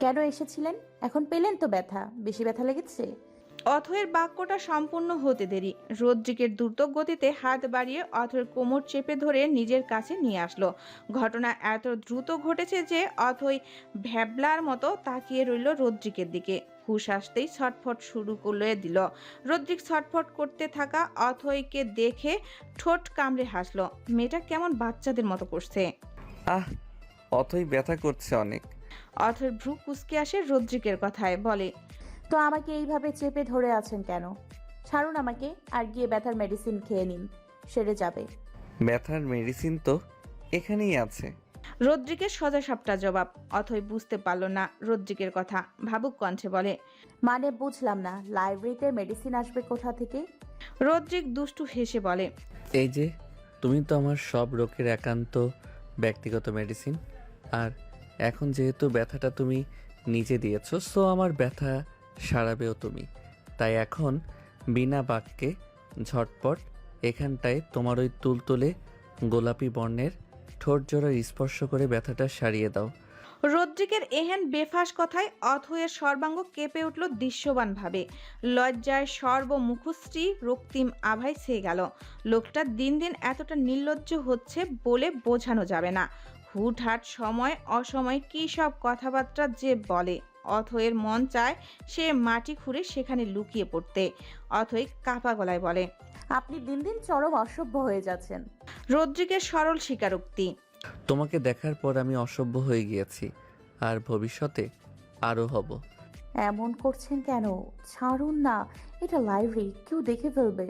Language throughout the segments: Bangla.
কেন এসেছিলেন? এখন পেলেন তো ব্যথা। বেশি ব্যথা লেগেছে? অথয়ের বাক্যটা সম্পূর্ণ হতে দেরি। রদ্রিকের দ্রুত গতিতে হাত বাড়িয়ে অথয়ের কোমর চেপে ধরে নিজের কাছে নিয়ে আসলো। ঘটনা এত দ্রুত ঘটেছে যে অথই ভ্যাবলার মতো তাকিয়ে রইল রদ্রিকের দিকে। হুশ আসতেই ছটফট শুরু করলে দিল। রদ্রিক ছটফট করতে থাকা অথয়কে দেখে ঠোঁট কামড়ে হাসলো। মেয়েটা কেমন বাচ্চাদের মতো করছে? আহ অতই ব্যথা করছে অনেক। অথয়ের ভ্রু কুচকে আসে রদ্রিকের কথায় বলে তো আমাকে এইভাবে চেপে ধরে আছেন কেন? ছাড়ুন আমাকে আর গিয়ে ব্যথার মেডিসিন খেয়ে নিন সেরে যাবে। ব্যথার মেডিসিন তো এখানেই আছে। রদ্রিকের সোজা সাপটা জবাব অথই বুঝতে পারল না রদ্রিকের কথা। ভাবুক কণ্ঠে বলে মানে বুঝলাম না লাইব্রেরিতে মেডিসিন আসবে কোথা থেকে? রদ্রিক দুষ্টু হেসে বলে এই যে তুমি তো আমার সব রোগের একান্ত ব্যক্তিগত মেডিসিন আর এখন যেহেতু ব্যথাটা তুমি নিজে দিয়েছ সো আমার ব্যথা সারাবেও তুমি। তাই এখন বিনা বাক্যে ঝটপট এখানটায় তোমার ওই তুলতুলে গোলাপি বর্ণের ঠোঁট জোড়া স্পর্শ করে ব্যথাটা সারিয়ে দাও। রদ্রিকের এহেন বেফাস কথায় অথয়ের সর্বাঙ্গ কেঁপে উঠল দৃশ্যবান ভাবে লজ্জায় সর্বমুখশ্রী রক্তিম আভায় ছেয়ে গেল। লোকটা দিন দিন এতটা নির্লজ্জ হচ্ছে বলে বোঝানো যাবে না। হুটহাট সময় অসময় কী সব কথাবার্তা যে বলে। অথয়ের মন চায় সে মাটি খুঁড়ে সেখানে লুকিয়ে পড়তে। অথই কাপা গলায় বলে আপনি দিন দিন চরম অসভ্য হয়ে যাচ্ছেন। রদ্রিকের সরল স্বীকারোক্তি। তোমাকে দেখার পর আমি অসভ্য হয়ে গিয়েছি আর ভবিষ্যতে আরও হব। এমন করছেন কেন? ছাড়ুন না এটা লাইব্রেরি কেউ দেখে ফেলবে।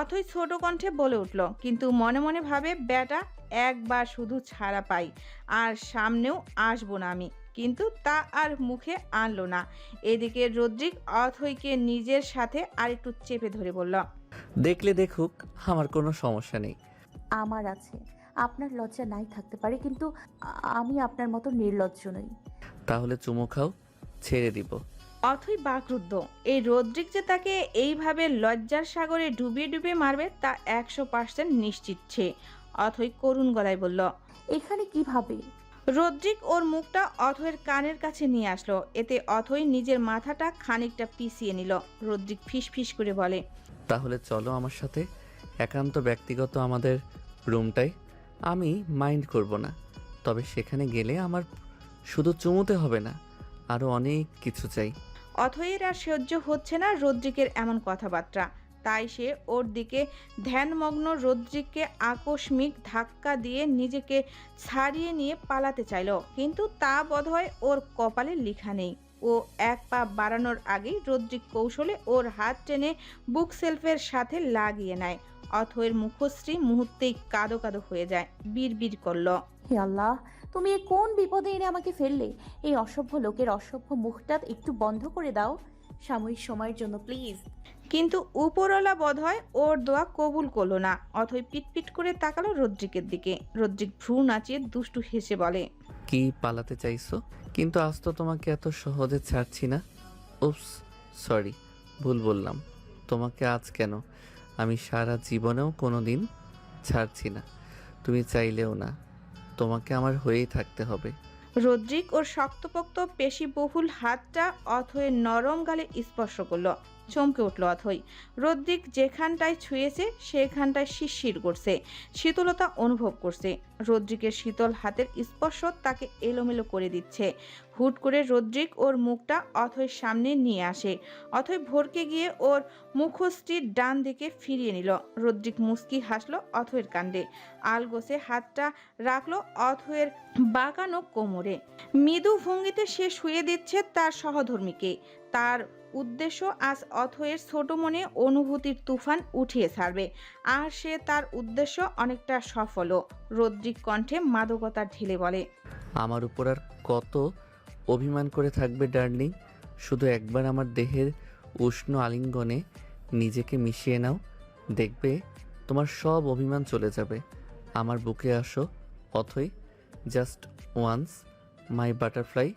অথই ছোট কণ্ঠে বলে উঠল কিন্তু মনে মনে ভাবে ব্যাটা একবার শুধু ছাড়া পাই। আর সামনেও আসব না আমি। কিন্তু তা আর মুখে আনলো না। এদিকে রদ্রিক অথইকে নিজের সাথে আরেকটু চেপে ধরে বলল দেখলে দেখুক আমার কোনো সমস্যা নেই। আমার আছে। আপনার লজ্জা নাই থাকতে পারে কিন্তু আমি আপনার মতো নির্লজ্জ নই। তাহলে চুমু খাও ছেড়ে দিব। অথই বাকরুদ্ধ। এই রদ্রিক যে তাকে এইভাবে লজ্জার সাগরে ডুবিয়ে ডুবিয়ে মারবে তা একশো পার্সেন্ট নিশ্চিত সে। অথই করুণ গলায় বলল এখানে কীভাবে রদ্রিক ওর মুখটা অথয়ের কানের কাছে নিয়ে আসলো। এতে অথই নিজের মাথাটা খানিকটা পিছিয়ে নিল। রদ্রিক ফিস ফিস করে বলে তাহলে চলো আমার সাথে। একান্ত ব্যক্তিগত আমাদের রুমটাই। আমি মাইন্ড করব না। তবে সেখানে গেলে আমার শুধু চুমুতে হবে না। আরও অনেক কিছু চাই। অথয়ের আর সহ্য হচ্ছে না রদ্রিকের এমন কথাবার্তা। তাই সে ওর দিকে ধ্যানমগ্ন রদ্রিককে আকস্মিক ধাক্কা দিয়ে নিজেকে ছাড়িয়ে নিয়ে পালাতে চাইল। কিন্তু তা বোধহয় ওর কপালে লেখা নেই। ও এক পা বাড়ানোর আগেই রদ্রিক কৌশলে ওর হাত টেনে বুক সেলফের সাথে লাগিয়ে নেয়। অথয়ের মুখশ্রী মুহূর্তেই কাদো কাদো হয়ে যায়, বিড়বিড় করল। হে আল্লাহ, তুমি কোন বিপদে এনে আমাকে ফেললে? এই অসভ্য লোকের অসভ্য মুখটা একটু বন্ধ করে দাও। সাময়িক সময়ের জন্য প্লিজ কিন্তু উপরওয়ালা বোধহয় ওর দোয়া কবুল করল না অথই পিটপিট করে তাকালো রদ্রিকের দিকে। রদ্রিক ভ্রু নাচিয়ে দুষ্টু হেসে বলে কি পালাতে চাইছো? কিন্তু আজ তো তোমাকে এত সহজে ছাড়ছি না। উপস সরি ভুল বললাম। তোমাকে আজ কেন? আমি সারা জীবনেও কোনো দিন ছাড়ছি না। তুমি চাইলেও না। তোমাকে আমার হয়েই থাকতে হবে। রদ্রিক ওর শক্তপোক্ত পেশিবহুল হাতটা অথয়ের নরম গালে স্পর্শ করল। চমকে উঠল অথই। রদ্রিক যেখানটায় ছুঁয়েছে, সেখানটায় শিরশির করছে, শীতলতা অনুভব করছে। রদ্রিকের শীতল হাতের স্পর্শ তাকে এলোমেলো করে দিচ্ছে। হুট করে রদ্রিক ওর মুখটা অথয়ের সামনে নিয়ে আসে। অথয় ভরকে গিয়ে ওর মুখশ্রীর ডান দিকে ফিরিয়ে নিল। রদ্রিক মুস্কি হাসলো অথয়ের কাণ্ডে। আলগোসে হাতটা রাখল অথয়ের বাঁকানো কোমরে। মৃদু ভঙ্গিতে সে শুয়ে দিচ্ছে তার সহধর্মীকে। তার উদ্দেশ্য আজ অথয়ের ছোট মনে অনুভূতির তুফান উঠিয়ে ছাড়বে। আর সে তার উদ্দেশ্য অনেকটা সফলও। রদ্রিক কণ্ঠে মাদকতা ঢেলে বলে, আমার উপর আর কত অভিমান করে থাকবে ডার্লিং? শুধু একবার আমার দেহের উষ্ণ আলিঙ্গনে নিজেকে মিশিয়ে নাও। দেখবে তোমার সব অভিমান চলে যাবে। আমার বুকে আসো Othoi just once my butterfly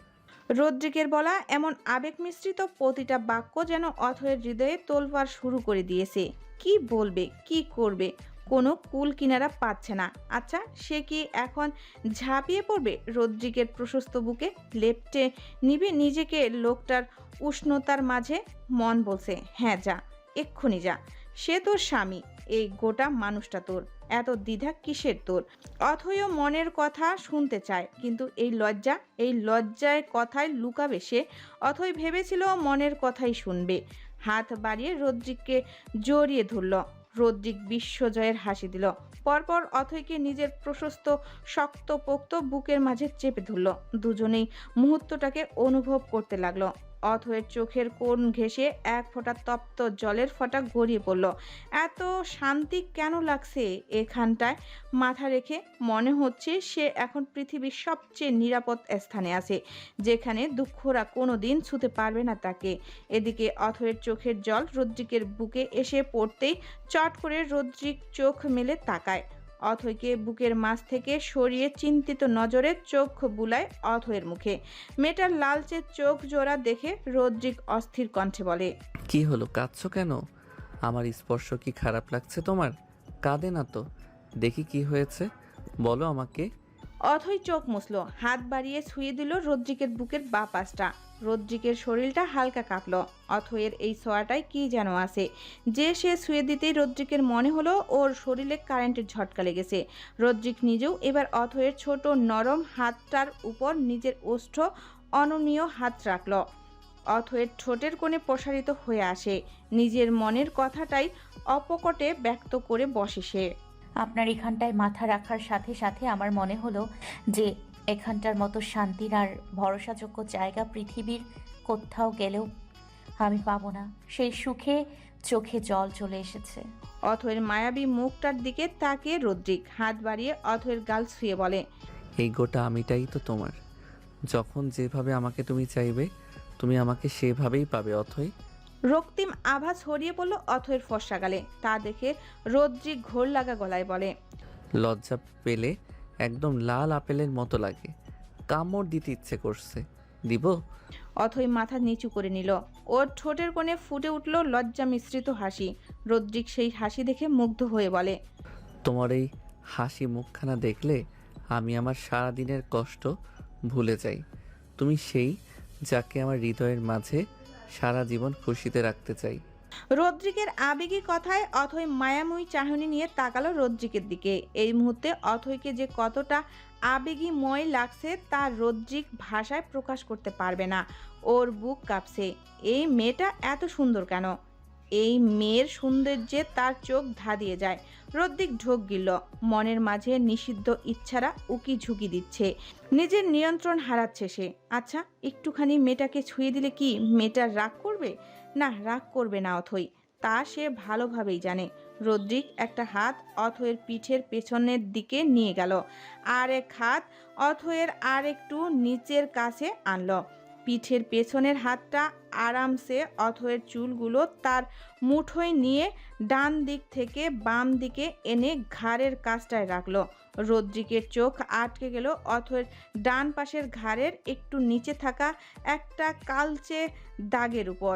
রদ্রিকের বলা এমন আবেগ মিশ্রিত প্রতিটা বাক্য যেন অথয়ের হৃদয়ে তোলবার শুরু করে দিয়েছে। কি বলবে? কি করবে? কোনো কুল কিনারা পাচ্ছে না। আচ্ছা সে কি এখন ঝাঁপিয়ে পড়বে? রদ্রিকের প্রশস্ত বুকে লেপটে নিবে নিজেকে লোকটার উষ্ণতার মাঝে? মন বলছে হ্যাঁ যা, এক্ষুনি যা। সে তোর স্বামী, এই গোটা মানুষটা তোর। এত দ্বিধা কিসের তোর? অথয় মনের কথা শুনতে চায়, কিন্তু এই লজ্জা, এই লজ্জায় কথায় লুকাবে সে। অথই ভেবেছিল মনের কথাই শুনবে। হাত বাড়িয়ে রদ্রিককে জড়িয়ে ধরল। রদ্রিক বিশ্বজয়ের হাসি দিল। পরপর অথৈকে নিজের প্রশস্ত, শক্তপোক্ত বুকের মাঝে চেপে ধরল। দুজনেই মুহূর্তটাকে অনুভব করতে লাগল। অথয়ের চোখের কোণ ঘেঁষে এক ফোঁটা তপ্ত জলের ফোঁটা গড়িয়ে পড়ল। এত শান্তি কেন লাগছে এখানটায়? মাথা রেখে মনে হচ্ছে সে এখন পৃথিবীর সবচেয়ে নিরাপদ স্থানে আছে, যেখানে দুঃখরা কোনো দিন ছুতে পারবে না তাকে। এদিকে অথয়ের চোখের জল রদ্রিকের বুকে এসে পড়তেই চট করে রদ্রিক চোখ মেলে তাকায়। অথৈকে বুকের মাছ থেকে সরিয়ে চিন্তিত নজরে চোখ বুলায় অথয়ের মুখে। মেয়েটার লালচে চোখ জোড়া দেখে রদ্রিক অস্থির কণ্ঠে বলে কি হলো কাঁদছো কেন? আমার স্পর্শ কি খারাপ লাগছে তোমার? কাঁদে না তো। দেখি কি হয়েছে। বলো আমাকে। অথই চোখ মুছল হাত বাড়িয়ে ছুঁয়ে দিল রদ্রিকের বুকের বা পাশটা। রদ্রিকের শরীরটা হালকা কাঁপলো। অথয়ের এই ছোঁয়াটায় কি যেন আছে। যে সে শুয়ে দিতেই রদ্রিকের মনে হলো ওর শরীরে কারেন্টের ঝটকা লেগেছে। রদ্রিক নিজেও এবার অথয়ের ছোট নরম হাতটার উপর নিজের ওষ্ঠ অনমনীয় হাত রাখল। অথয়ের ঠোঁটের কোণে প্রসারিত হয়ে আসে। নিজের মনের কথাটাই অপকটে ব্যক্ত করে বসে সে। আপনার এখানটায় মাথা রাখার সাথে সাথে আমার মনে হলো যে এখানটার মতো শান্তির আর ভরসাযোগ্য জায়গা পৃথিবীর কোথাও গেলেও আমি পাবো না। সেই সুখে চোখে জল চলে এসেছে। অথয়ের মায়াবী মুখটার দিকে তাকিয়ে রদ্রিক হাত বাড়িয়ে অথয়ের গাল ছুঁয়ে বলে এই গোটা আমিটাই তো তোমার। যখন যেভাবে আমাকে তুমি চাইবে তুমি আমাকে সেভাবেই পাবে অথই রক্তিম আভা ছড়িয়ে পড়ল অথয়ের ফর্সা গালে। তা দেখে রদ্রিক ঘোর লাগা গলায় বলে লজ্জা পেলে একদম লাল আপেলের মতো লাগে। কামড় দিতে ইচ্ছে করছে। দিব? অথই মাথা নিচু করে নিল। ওর ঠোঁটের কোণে ফুটে উঠল লজ্জা মিশ্রিত হাসি। রদ্রিক সেই হাসি দেখে মুগ্ধ হয়ে বলে তোমার এই হাসি মুখখানা দেখলে আমি আমার সারা দিনের কষ্ট ভুলে যাই। তুমি সেই যাকে আমার হৃদয়ের মাঝে সারা জীবন খুশিতে রাখতে চাই। রদ্রিকের আবেগী কথায় অথই মায়াময়ী চাহনি নিয়ে তাকালো রদ্রিকের দিকে। এই মুহূর্তে অথইকে যে কতটা আবেগীময় লাগছে তা রদ্রিক ভাষায় প্রকাশ করতে পারবে না। ওর বুক কাঁপছে। এই মেয়েটা এত সুন্দর কেন? এই মেয়ের সৌন্দর্যে তার চোখ ধাঁধিয়ে যায়। রদ্রিক ঢোক গিল মনের মাঝে নিষিদ্ধ ইচ্ছারা উকি ঝুঁকি দিচ্ছে। নিজের নিয়ন্ত্রণ হারাচ্ছে সে। আচ্ছা একটুখানি মেয়েটাকে ছুঁয়ে দিলে কি মেয়েটা রাগ করবে? না, রাগ করবে না অথই। তা সে ভালোভাবেই জানে। রদ্রিক একটা হাত অথয়ের পিঠের পেছনের দিকে নিয়ে গেল। আর এক হাত অথয়ের আর একটু নিচের কাছে আনলো। পিঠের পেছনের হাতটা আরামসে অথয়ের চুলগুলো তার মুঠোয় নিয়ে ডান দিক থেকে বাম দিকে এনে ঘাড়ের কাছটায় রাখল। রদ্রিকের চোখ আটকে গেল অথয়ের ডান পাশের ঘাড়ের একটু নিচে থাকা একটা কালচে দাগের উপর।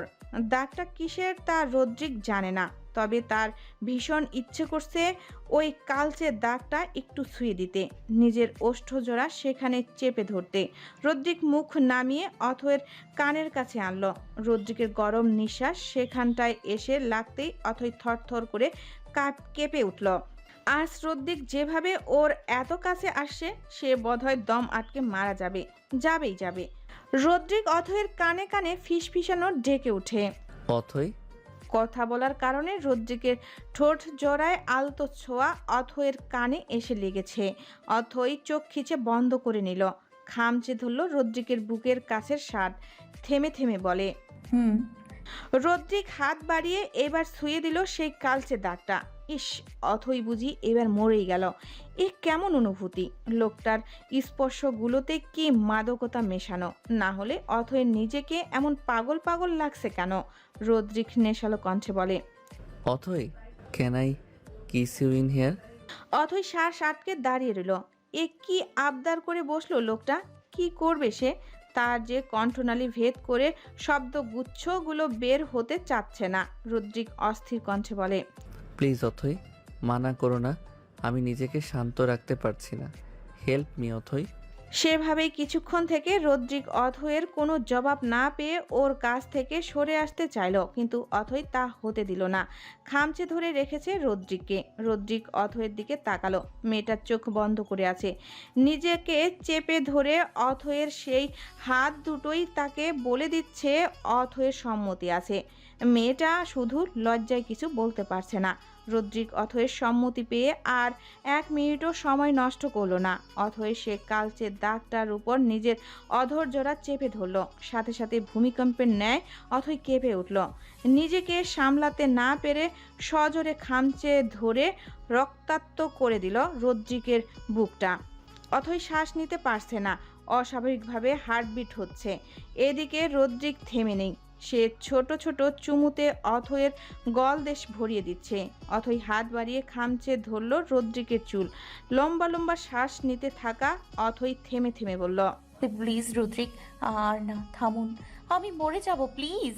দাগটা কিসের তা রদ্রিক জানে না, তবে তার ভীষণ ইচ্ছে করছে ওই কালচে দাগটা একটু ছুঁয়ে দিতে, নিজের ওষ্ঠজোড়া সেখানে চেপে ধরতে। রদ্রিক মুখ নামিয়ে অথয়ের কানের কাছে আনলো। রদ্রিকের গরম নিঃশ্বাস সেখানটায় এসে লাগতেই অথই থরথর করে কাপ কেঁপে উঠল। আর রদ্রিক যেভাবে ওর এত কাছে আসছে সে বোধহয় দম আটকে মারা যাবে যাবেই যাবে। রদ্রিক অথয়ের কানে কানে ফিসফিসানো ডেকে ওঠে। অথই কথা বলার কারণে রদ্রিকের ঠোঁট জোড়ায় আলতো ছোঁয়া অথয়ের কানে এসে লেগেছে। অথই চোখ খিচে বন্ধ করে নিল। খামচে ধরল রদ্রিকের বুকের কাছের শার্ট থেমে থেমে বলে হুম। রদ্রিক হাত বাড়িয়ে এবার ছুঁয়ে দিল সেই কালচে দাগটা। ইস অথই বুঝি এবার মরেই গেল। এ কেমন অনুভূতি? লোকটার স্পর্শগুলোতে কি মাদকতা মেশানো? না হলে অথয়ের নিজেকে এমন পাগল পাগল লাগছে কেন? রদ্রিক নেশালো কণ্ঠে বলে Othoi can I kiss you in here Othoi শ্বাস আটকে দাঁড়িয়ে রইল। এ কি আবদার করে বসল লোকটা? কি করবে সে? তার যে কণ্ঠনালী ভেদ করে শব্দগুচ্ছগুলো বের হতে চাচ্ছে না। রুদ্রিক অস্থির কণ্ঠে বলে প্লিজ অথই, মানা করো না, আমি নিজেকে শান্ত রাখতে পারছি না। Help me Othoi. সেভাবেই কিছুক্ষণ থেকে রদ্রিক অথয়ের কোনো জবাব না পেয়ে ওর কাছ থেকে সরে আসতে চাইল, কিন্তু অথই তা হতে দিল না। খামচে ধরে রেখেছে রদ্রিককে। রদ্রিক অথয়ের দিকে তাকালো। মেয়েটার চোখ বন্ধ করে আছে। নিজেকে চেপে ধরে অথয়ের সেই হাত দুটোই তাকে বলে দিচ্ছে অথয়ের সম্মতি আছে। মেয়েটা শুধু লজ্জায় কিছু বলতে পারছে না। রদ্রিক অথয়ের সম্মতি পেয়ে আর এক মিনিটও সময় নষ্ট করল না। অথয় সে কালচের দাগটার উপর নিজের অধৈর্যরা চেপে ধরল। সাথে সাথে ভূমিকম্পের ন্যায় অথয় কেঁপে উঠল। নিজেকে সামলাতে না পেরে সজোরে খামচে ধরে রক্তাক্ত করে দিল রদ্রিকের বুকটা। অথয় শ্বাস নিতে পারছে না। অস্বাভাবিকভাবে হার্টবিট হচ্ছে। এদিকে রদ্রিক থেমে নেই। সে ছোট ছোট চুমুতে অথয়ের গলদেশ ভরিয়ে দিচ্ছে। অথই হাত বাড়িয়ে খামচে ধরল রদ্রিকের চুল। লম্বা লম্বা শ্বাস নিতে থাকা অথই থেমে থেমে বলল, প্লিজ রুদ্রিক, আর না, থামুন। আমি মরে যাব, প্লিজ।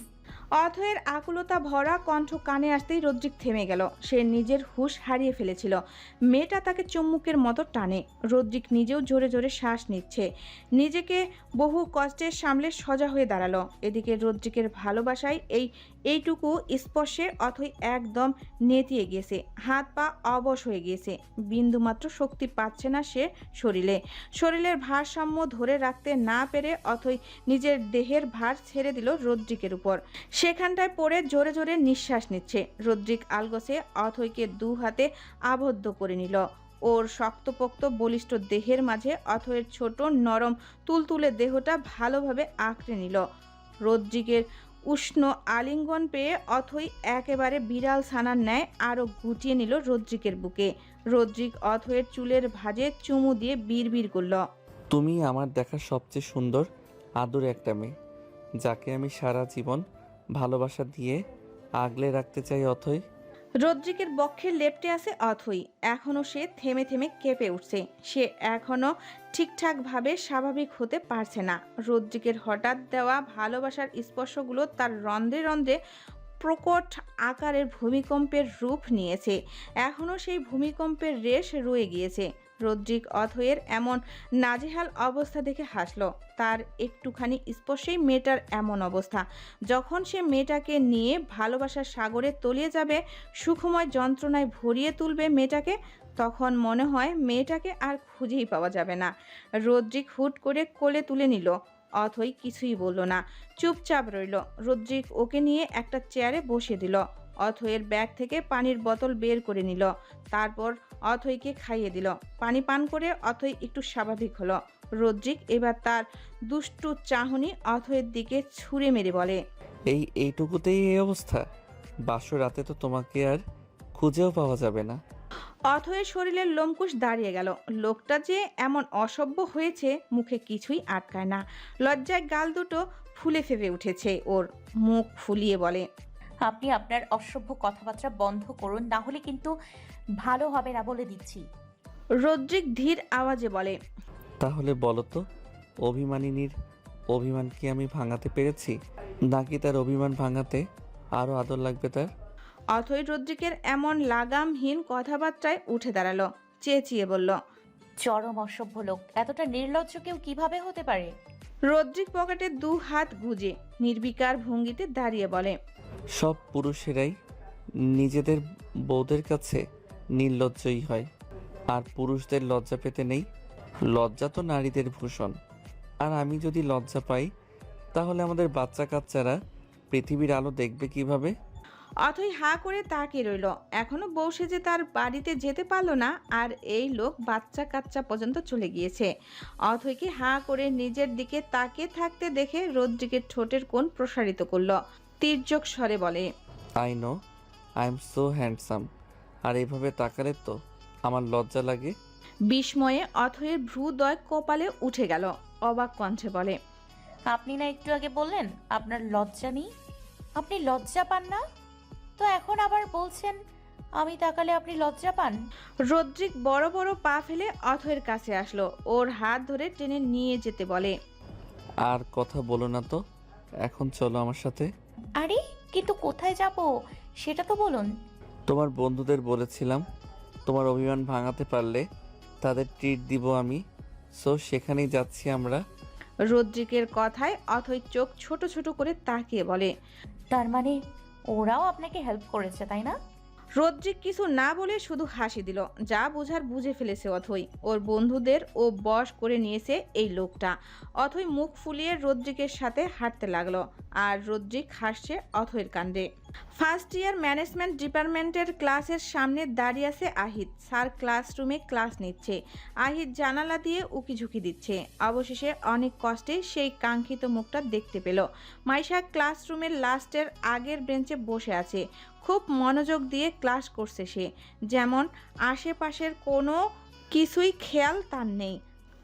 অথয়ের আকুলতা ভরা কণ্ঠ কানে আসতেই রদ্রিক থেমে গেল। সে নিজের হুশ হারিয়ে ফেলেছিল। মেয়েটা তাকে চুম্মুকের মতো টানে। রদ্রিক নিজেও জোরে জোরে শ্বাস নিচ্ছে। নিজেকে বহু কষ্টের সামলে সজা হয়ে দাঁড়াল। এদিকে রদ্রিকের ভালোবাসায় এই এইটুকু স্পর্শে অথই একদম নেতিয়ে গিয়েছে হাত পা অবশ হয়ে গিয়েছে বিন্দুমাত্র শক্তি পাচ্ছে না সে শরীরে। শরীরের ভারসাম্য ধরে রাখতে না পেরে অথই নিজের দেহের ভার ছেড়ে দিল রদ্রিকের উপর। সেখানটায় পড়ে জোরে জোরে নিঃশ্বাস নিচ্ছে। রদ্রিক আলগোসে অথইকে দু হাতে আবদ্ধ করে নিল। ওর শক্তপোক্ত বলিষ্ঠ দেহের মাঝে অথয়ের ছোট নরম তুলতুলে দেহটা ভালোভাবে আঁকড়ে নিল। রদ্রিকের উষ্ণ আলিঙ্গন পেয়ে অথই একেবারে বিড়াল ছানার ন্যায় আরও গুটিয়ে নিল রদ্রিকের বুকে। রদ্রিক অথয়ের চুলের ভাঁজে চুমু দিয়ে বিড়বিড় করল। তুমি আমার দেখা সবচেয়ে সুন্দর আদর একটা মেয়ে, যাকে আমি সারা জীবন ভালোবাসা দিয়ে আগলে রাখতে চাই অথই রদ্রিকের বক্ষের লেপটে আছে অথই। এখনও সে থেমে থেমে কেঁপে উঠছে। সে এখনও ঠিকঠাকভাবে স্বাভাবিক হতে পারছে না। রদ্রিকের হঠাৎ দেওয়া ভালোবাসার স্পর্শগুলো তার রন্ধ্রে রন্ধ্রে প্রকট আকারের ভূমিকম্পের রূপ নিয়েছে। এখনও সেই ভূমিকম্পের রেশ রয়ে গিয়েছে। রদ্রিক অথয়ের এমন নাজেহাল অবস্থা দেখে হাসলো। তার একটুখানি স্পর্শেই মেয়েটার এমন অবস্থা। যখন সে মেয়েটাকে নিয়ে ভালোবাসার সাগরে তলিয়ে যাবে, সুখময় যন্ত্রণায় ভরিয়ে তুলবে মেয়েটাকে, তখন মনে হয় মেয়েটাকে আর খুঁজেই পাওয়া যাবে না। রদ্রিক হুট করে কোলে তুলে নিল। অথই কিছুই বলল না। চুপচাপ রইল। রদ্রিক ওকে নিয়ে একটা চেয়ারে বসিয়ে দিল। অথয়ের ব্যাগ থেকে পানির বোতল বের করে নিল। তারপর অথইকে খাইয়ে দিল। পানি পান করে অথই একটু স্বাভাবিক হলো। রদ্রিক এবার তার দুষ্টু চাহনি অথয়ের দিকে ছুঁড়ে মেরে বলে এই এইটুকুতেই এই অবস্থা? বাসর রাতে তো তোমাকে আর খুঁজেও পাওয়া যাবে না। অথয়ের শরীরের লোমকুশ দাঁড়িয়ে গেল। লোকটা যে এমন অসভ্য হয়েছে মুখে কিছুই আটকায় না। লজ্জায় গাল দুটো ফুলে ফেপে উঠেছে। ওর মুখ ফুলিয়ে বলে আপনি আপনার অসভ্য কথাবার্তা বন্ধ করুন না হলে কিন্তু ভালো হবে না বলে দিচ্ছি। রদ্রিক ধীর আওয়াজে বলে তাহলে বলো তো অভিমানিনীর অভিমান কি আমি ভাঙাতে পেরেছি? নাকি তার অভিমান ভাঙাতে আরও আদর লাগবে তার? অথই রদ্রিকের এমন লাগামহীন কথাবার্তায় উঠে দাঁড়াল চেঁচিয়ে বলল চরম অসভ্য লোক এতটা নির্লজ্জ কেউ কীভাবে হতে পারে? রদ্রিক পকেটে দু হাত গুজে নির্বিকার ভঙ্গিতে দাঁড়িয়ে বলে সব পুরুষেরাই নিজেদের বউদের কাছে নির্লজ্জই হয়। আর পুরুষদের লজ্জা পেতে নেই লজ্জা তো নারীদের ভূষণ। আর আমি যদি লজ্জা পাই, তাহলে আমাদের বাচ্চা কাচ্চারা পৃথিবীর আলো দেখবে কীভাবে? অথই হা করে তাকিয়ে রইল। এখনও বউ সেজে তার বাড়িতে যেতে পারল না আর এই লোক বাচ্চা কাচ্চা পর্যন্ত চলে গিয়েছে। অথইকে হা করে নিজের দিকে তাকিয়ে থাকতে দেখে রদ্রিকের ঠোঁটের কোণ প্রসারিত করল। তীর্যক স্বরে বলে I know I am so handsome আর এইভাবে তাকালে তো আমার লজ্জা লাগে। বিস্ময়ে অথয়ের ভ্রুদয় কপালে উঠে গেল অবাক কণ্ঠে বলে আপনি না একটু আগে বললেন আপনার লজ্জা নেই? আপনি লজ্জা পান না? তো এখন আবার বলছেন আমি তাকালে আপনি লজ্জা পান? রদ্রিক বড় বড় পা ফেলে অথয়ের কাছে আসলো। ওর হাত ধরে টেনে নিয়ে যেতে বলে। আর কথা বলো না তো এখন চলো আমার সাথে। আরে কিন্তু কোথায় যাব? সেটা তো বলুন। তোমার বন্ধুদের বলেছিলাম তোমার অভিমান ভাঙাতে পারলে তাদের ট্রিট দিব আমি। সো সেখানেই যাচ্ছি আমরা। রদ্রিকের কথায় অথই চোখ ছোট ছোট করে তাকিয়ে বলে। তার মানে ওরাও আপনাকে হেল্প করেছে তাই না? রদ্রিক কিছু না বলে শুধু হাসি দিল, যা বোঝার বুঝে ফেলেছে অথই। ওর বন্ধুদের ও বশ করে নিয়েছে এই লোকটা। অথই মুখ ফুলিয়ে রদ্রিকের সাথে হাঁটতে লাগল, আর রদ্রিক হাসছে অথইয়ের কাণ্ডে। ফার্স্ট ইয়ার ম্যানেজমেন্ট ডিপার্টমেন্টের ক্লাসের সামনে দাঁড়িয়ে আছে আহিদ স্যার ক্লাসরুমে ক্লাস নিচ্ছে। আহিদ জানালা দিয়ে উকিঝুঁকি দিচ্ছে। অবশেষে অনেক কষ্টে সেই কাঙ্ক্ষিত মুখটা দেখতে পেল। মাইশা ক্লাসরুমের লাস্টের আগের বেঞ্চে বসে আছে। খুব মনোযোগ দিয়ে ক্লাস করছে সে। যেমন, আশেপাশের কোনো কিছুই খেয়াল তার নেই।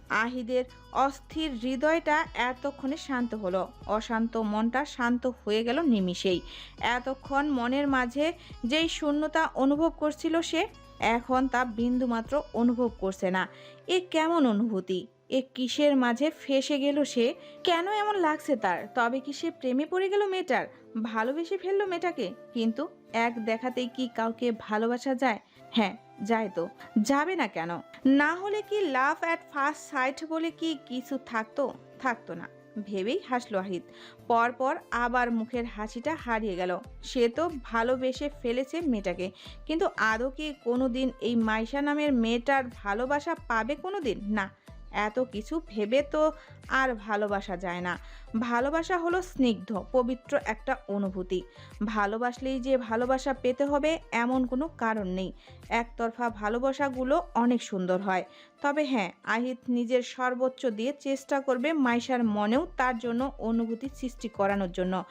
আহিদের অস্থির হৃদয়টা এতক্ষণে শান্ত হলো। অশান্ত মনটা শান্ত হয়ে গেল নিমিষেই। এতক্ষণ মনের মাঝে যেই শূন্যতা অনুভব করছিল সে, এখন তা বিন্দুমাত্র অনুভব করছে না। এ কেমন অনুভূতি? এ কিসের মাঝে ফেসে গেল সে? কেন এমন লাগছে তার? তবে কি সে প্রেমে পড়ে গেল মেয়েটার? ভালোবেসে ফেলল মেয়েটাকে, কিন্তু এক দেখাতেই কি কাউকে ভালোবাসা যায়? হ্যাঁ যায় তো। যাবে না কেন? না হলে কি লাভ অ্যাট ফার্স্ট সাইট বলে কি কিছু থাকতো? থাকতো না। ভেবেই হাসলো আহিদ পরপর আবার মুখের হাসিটা হারিয়ে গেল। সে তো ভালোবেসে ফেলেছে মেয়েটাকে। কিন্তু আদৌ কি কোনোদিন এই মাইশা নামের মেয়েটার ভালোবাসা পাবে কোনোদিন? না। এত কিছু ভেবে তো আর ভালোবাসা যায় না। ভালোবাসা হলো স্নিগ্ধ, পবিত্র একটা অনুভূতি। ভালোবাসলেই যে ভালোবাসা পেতে হবে এমন কোনো কারণ নেই। একতরফা ভালোবাসাগুলো অনেক সুন্দর হয়। তবে হ্যাঁ আহিত নিজের সর্বোচ্চ দিয়ে চেষ্টা করবে মাইশার মনেও তার জন্য অনুভূতি সৃষ্টি করানোর জন্য।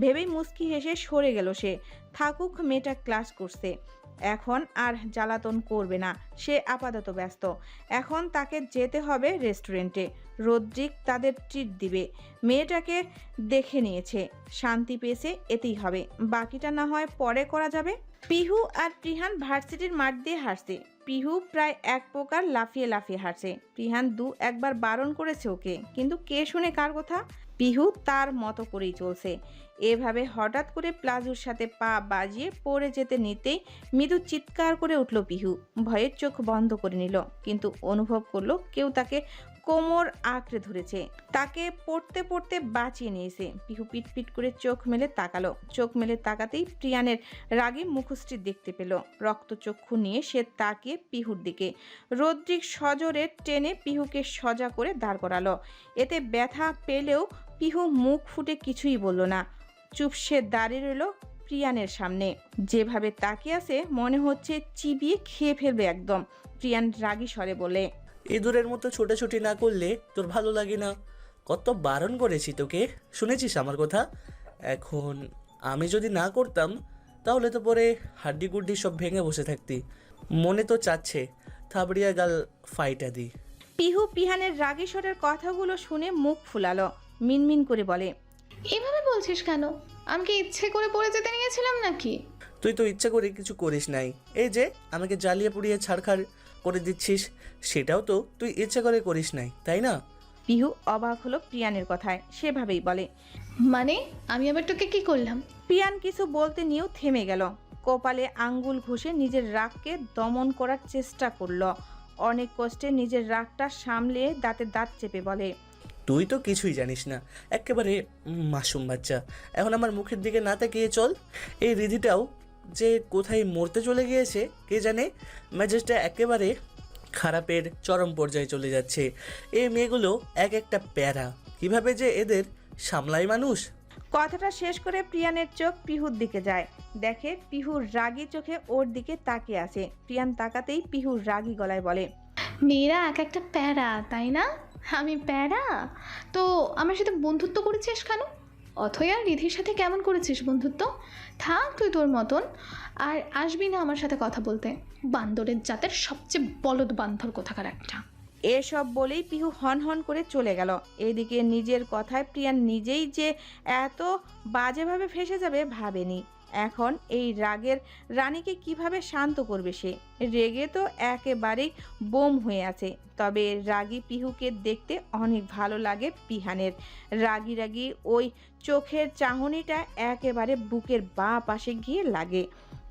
ভেবেই মুস্কি হেসে সরে গেল সে। থাকুক মেয়েটা ক্লাস করছে। এখন আর জ্বালাতন করবে না, সে আপাতত ব্যস্ত। এখন তাকে যেতে হবে রেস্টুরেন্টে। রোদ্রিক তাদের ট্রিট দিবে। মেয়েটাকে দেখে নিয়েছে। শান্তি পেয়েছে, এতেই হবে। বাকিটা না হয় পরে করা যাবে। পিহু আর প্রিহান ভার্সিটির মাঠ দিয়ে হাসছে পিহু প্রায় এক প্রকার লাফিয়ে লাফিয়ে হাসছে প্রিহান দু একবার বারণ করেছে ওকে। কিন্তু কে শুনে কার কথা? পিহু তার মতো করেই চলছে। এভাবে হঠাৎ করে প্লাজুর সাথে পা বাজিয়ে পড়ে যেতে নিতেই মৃদু চিৎকার করে উঠল পিহু। ভয়ের চোখ বন্ধ করে নিল, কিন্তু অনুভব করল কেউ তাকে কোমর আঁকড়ে ধরেছে। তাকে পড়তে পড়তে বাঁচিয়ে নিয়েছে। পিহু পিট পিট করে চোখ মেলে তাকালো। চোখ মেলে তাকাতেই প্রিয়ানের রাগে মুখশ্রী দেখতে পেল। রক্তচক্ষু নিয়ে সে তাকিয়ে পিহুর দিকে। রদ্রিক সজোরে টেনে পিহুকে সজা করে দাঁড় করালো। এতে ব্যথা পেলেও পিহু মুখ ফুটে কিছুই বলল না। চুপসে দাঁড়িয়ে রইল প্রিয়ানের সামনে। যেভাবে তাকিয়ে আছে মনে হচ্ছে চিবিয়ে খেয়ে ফেলবে একদম। প্রিয়ান রাগী স্বরে বলে ইঁদুরের মতো ছোটাছুটি না করলে তোর ভালো লাগে না? কত বারণ করেছি তোকে। শুনেছিস আমার কথা? এখন আমি যদি না করতাম তাহলে তো পরে হাড্ডি গুড্ডি সব ভেঙে বসে থাকতি। মনে তো চাচ্ছে থাবড়িয়া গাল ফাইটা দি। পিহু পিহানের রাগী স্বরের কথাগুলো শুনে মুখ ফুলালো। মিনমিন করে বলে এভাবে বলছিস কেন? আমি কি ইচ্ছে করে পড়ে যেতে নিয়েছিলাম নাকি? তুই তো ইচ্ছা করে কিছু করিস নাই। এই যে আমাকে জ্বালিয়ে পুড়িয়ে ছাড়খাড় করে দিচ্ছিস সেটাও তো তুই ইচ্ছা করে করিস নাই তাই না? পিহু অবাক হলো প্রিয়ানের কথায় সেভাবেই বলে মানে আমি আবার তোকে কি করলাম? প্রিয়ান কিছু বলতে নিয়েও থেমে গেল। কপালে আঙ্গুল ঘষে নিজের রাগকে দমন করার চেষ্টা করল। অনেক কষ্টে নিজের রাগটা সামলে দাঁতে দাঁত চেপে বলে তুই তো কিছুই জানিস না। একেবারে মাসুম বাচ্চা। এখন আমার মুখের দিকে না তাকিয়ে চল। এই রিধিটাও যে কোথায় মরতে চলে গিয়েছে কে জানে? মেজাজটা একেবারে খারাপের চরম পর্যায়ে চলে যাচ্ছে। এই মেয়েগুলো এক একটা প্যারা। কীভাবে যে এদের সামলায় মানুষ? কথাটা শেষ করে প্রিয়ানের চোখ পিহুর দিকে যায়। দেখে পিহুর রাগি চোখে ওর দিকে তাকিয়ে আছে। প্রিয়ান তাকাতেই পিহুর রাগি গলায় বলে মেয়েরা এক একটা প্যারা তাই না? আমি প্যারা? তো আমার সাথে বন্ধুত্ব করেছিস কেন? অথয় রিধির সাথে কেমন করেছিস বন্ধুত্ব? থাক তুই তোর মতন। আর আসবি না আমার সাথে কথা বলতে। বান্দরের জাতের সবচেয়ে বলদ বান্ধর কোথাকার একটা। এসব বলেই পিহু হন হন করে চলে গেল। এদিকে নিজের কথায় প্রিয়ান নিজেই যে এত বাজেভাবে ফেসে যাবে ভাবেনি। এখন এই রাগের রানীকে কীভাবে শান্ত করবে সে? রেগে তো একেবারেই বোম হয়ে আছে। তবে রাগী পিহুকে দেখতে অনেক ভালো লাগে পিহানের। রাগী রাগি ওই চোখের চাহনিটা একেবারে বুকের বাঁ পাশে গিয়ে লাগে।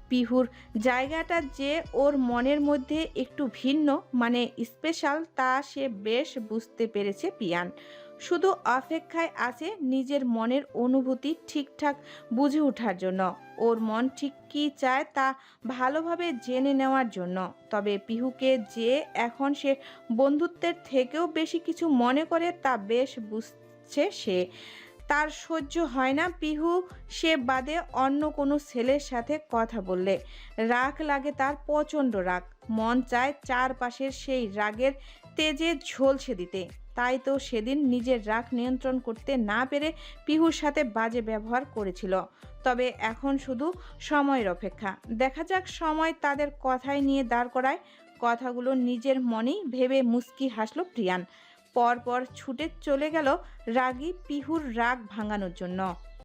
পিহুর জায়গাটা যে ওর মনের মধ্যে একটু ভিন্ন মানে স্পেশাল তা সে বেশ বুঝতে পেরেছে পিয়ান। শুধু অপেক্ষায় আছে নিজের মনের অনুভূতি ঠিকঠাক বুঝে ওঠার জন্য। ওর মন ঠিক কী চায় তা ভালোভাবে জেনে নেওয়ার জন্য। তবে পিহুকে যে এখন সে বন্ধুত্বের থেকেও বেশি কিছু মনে করে তা বেশ বুঝছে সে। তার সহ্য হয় না। পিহু সে বাদে অন্য কোনো ছেলের সাথে কথা বললে। রাগ লাগে তার প্রচণ্ড রাগ। মন চায় চারপাশের সেই রাগের তেজে ঝলসে দিতে। তাই তো সেদিন নিজের রাগ নিয়ন্ত্রণ করতে না পেরে পিহুর সাথে বাজে ব্যবহার করেছিল। তবে এখন শুধু সময়ের অপেক্ষা। দেখা যাক সময় তাদের কথায় নিয়ে দাঁড় করায়। কথাগুলো নিজের মনেই ভেবে মুস্কি হাসল প্রিয়ান। পরপর ছুটে চলে গেল রাগী পিহুর রাগ ভাঙানোর জন্য।